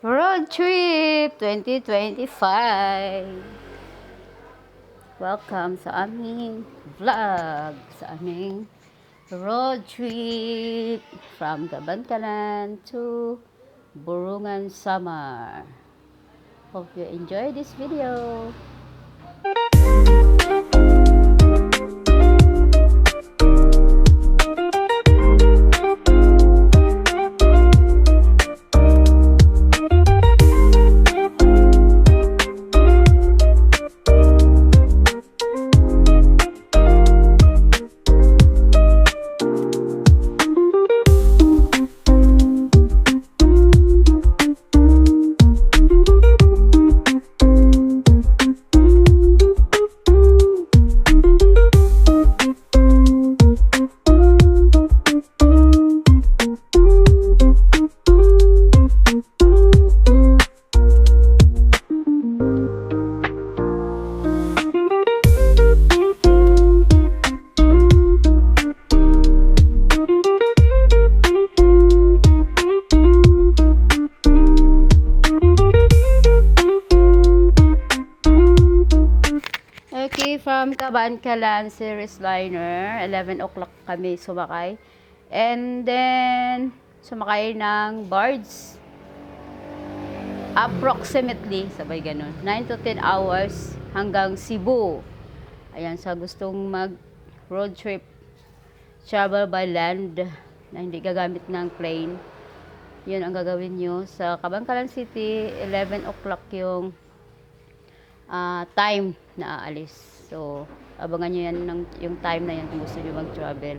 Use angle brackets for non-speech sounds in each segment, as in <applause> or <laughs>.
Road Trip 2025 Welcome sa aming vlog, sa aming road trip from Gabantalan to Burungan Samar. Hope you enjoy this video. Okay, from Kabankalan Series Liner, 11 o'clock kami sumakay. And then, sumakay ng Bards. Approximately, sabay ganun, 9 to 10 hours hanggang Cebu. Ayan, sa gustong mag road trip, travel by land, na hindi gagamit ng plane. Yun ang gagawin nyo. Sa Kabankalan City, 11 o'clock yung ah, time na aalis. So, abangan nyo yan ng, yung time na yan kung gusto nyo mag-travel.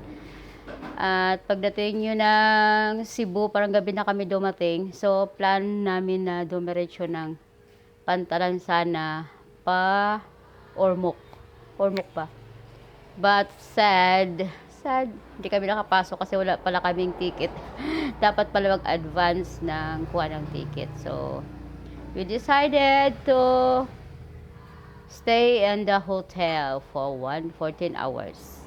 At pagdating nyo ng Cebu, parang gabi na kami dumating. So, plan namin na dumiretso ng Pantalan sana pa Ormoc. Ormoc pa. But sad, sad, hindi kami nakapasok kasi wala pala kaming ticket. <laughs> Dapat pala mag-advance ng kuha ng ticket. So, we decided to stay in the hotel for one 14 hours.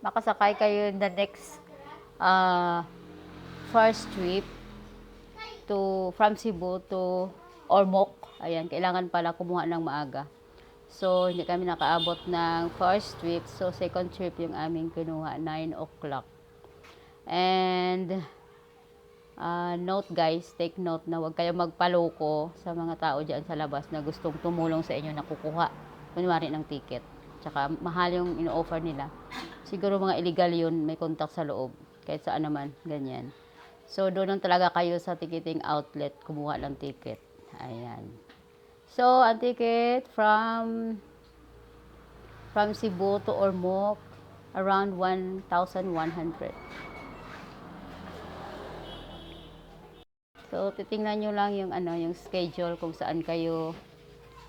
Makasakay kayo in the next uh, first trip to from Cebu to Ormoc, ayan, kailangan pala kumuha ng maaga. So, hindi kami nakaabot ng first trip. So, second trip yung aming kinuha, 9 o'clock. And, uh, note guys, take note na huwag kayong magpaloko sa mga tao dyan sa labas na gustong tumulong sa inyo na kukuha, kunwari ng ticket. Tsaka, mahal yung ino-offer nila. Siguro mga illegal yun, may contact sa loob. Kahit saan naman, ganyan. So, doon lang talaga kayo sa ticketing outlet, kumuha ng ticket. Ayan. So, ang ticket from from Cebu to Ormoc, around 1,100. So, titingnan nyo lang yung, ano, yung schedule kung saan kayo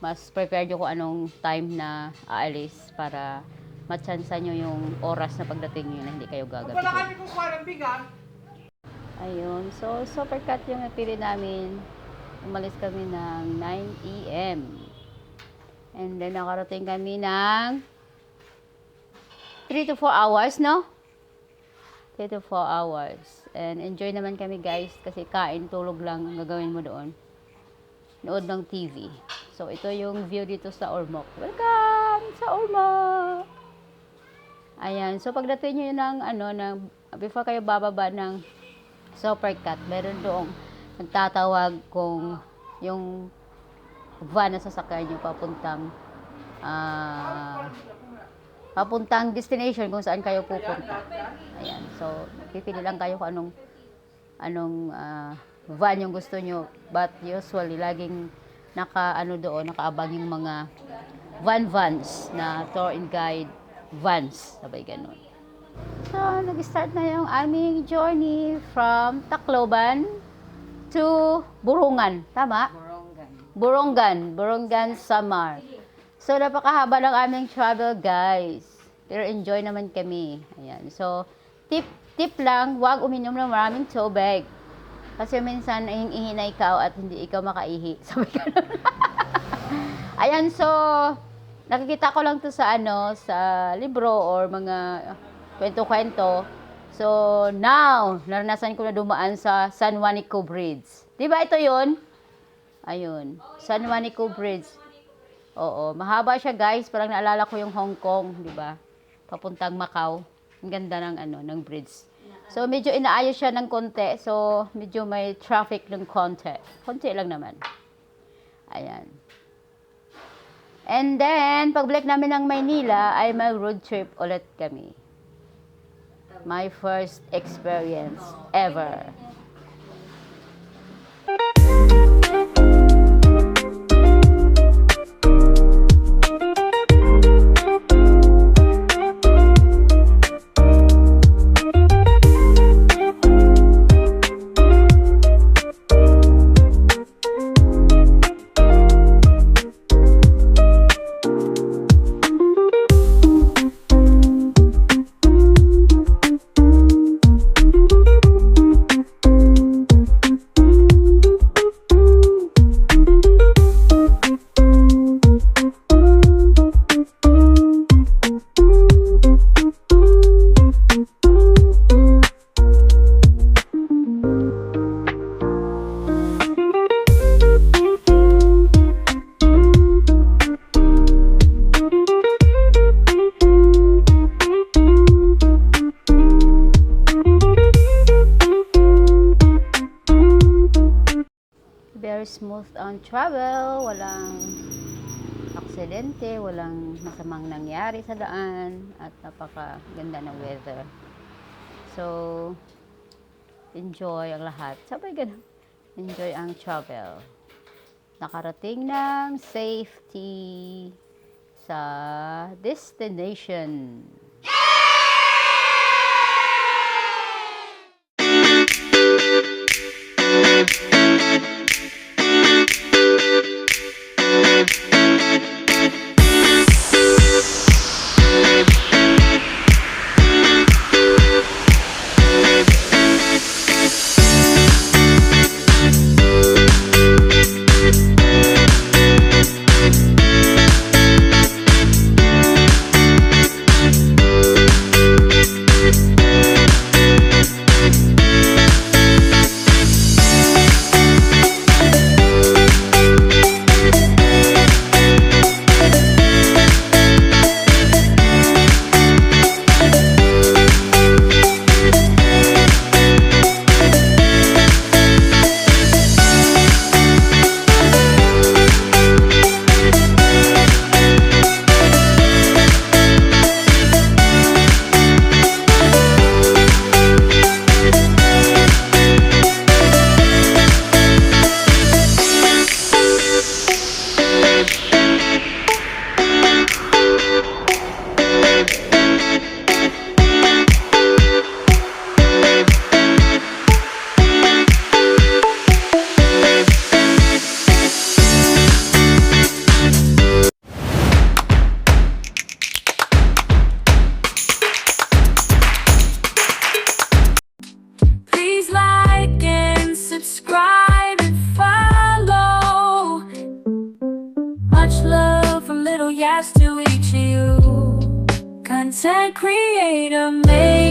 mas prepare nyo kung anong time na aalis para matsansa nyo yung oras na pagdating nyo na hindi kayo Wala gagabi. kami kukuha ng bigas. Ayun. So, super cut yung napili namin. Umalis kami ng 9 a.m. And then, nakarating kami ng 3 to 4 hours, no? 3 to 4 hours. And enjoy naman kami, guys, kasi kain, tulog lang ang gagawin mo doon. Nood ng TV. So, ito yung view dito sa Ormoc. Welcome sa Ormoc! Ayan. So, pagdating nyo ng, ano, ng, before kayo bababa ng Supercut, meron doong nagtatawag kung yung van na sasakyan nyo papuntang ah papuntang destination kung saan kayo pupunta. Ayan. So, pipili lang kayo kung anong anong ah, van yung gusto nyo. But usually, laging naka ano doon, nakaabang yung mga van vans na tour and guide vans. Sabay ganun. So, nag-start na yung aming journey from Tacloban to Burungan. Tama? Burungan. Burungan, Samar. So, napakahaba ng aming travel, guys. Pero enjoy naman kami. Ayan. So, tip, tip lang, huwag uminom ng maraming tubig. Kasi minsan, ihing-ihi na ikaw at hindi ikaw makaihi. <laughs> Sabi ka Ayan, so, nakikita ko lang to sa ano, sa libro or mga kwento-kwento. So, now, naranasan ko na dumaan sa San Juanico Bridge. Di ba ito yun? Ayun, San Juanico Bridge. Oo, mahaba siya guys. Parang naalala ko yung Hong Kong, di ba? Papuntang Macau. Ang ganda ng ano, ng bridge. So, medyo inaayos siya ng konti. So, medyo may traffic ng konti. Konti lang naman. Ayan. And then, pagbalik namin ng Maynila, ay mag road trip ulit kami. My first experience ever. Smooth on travel, walang aksidente, walang masamang nangyari sa daan, at napaka ganda ng weather. So, enjoy ang lahat. Sabay ganun. Enjoy ang travel. Nakarating ng safety sa destination. much love from little yes to each of you. Content creator, make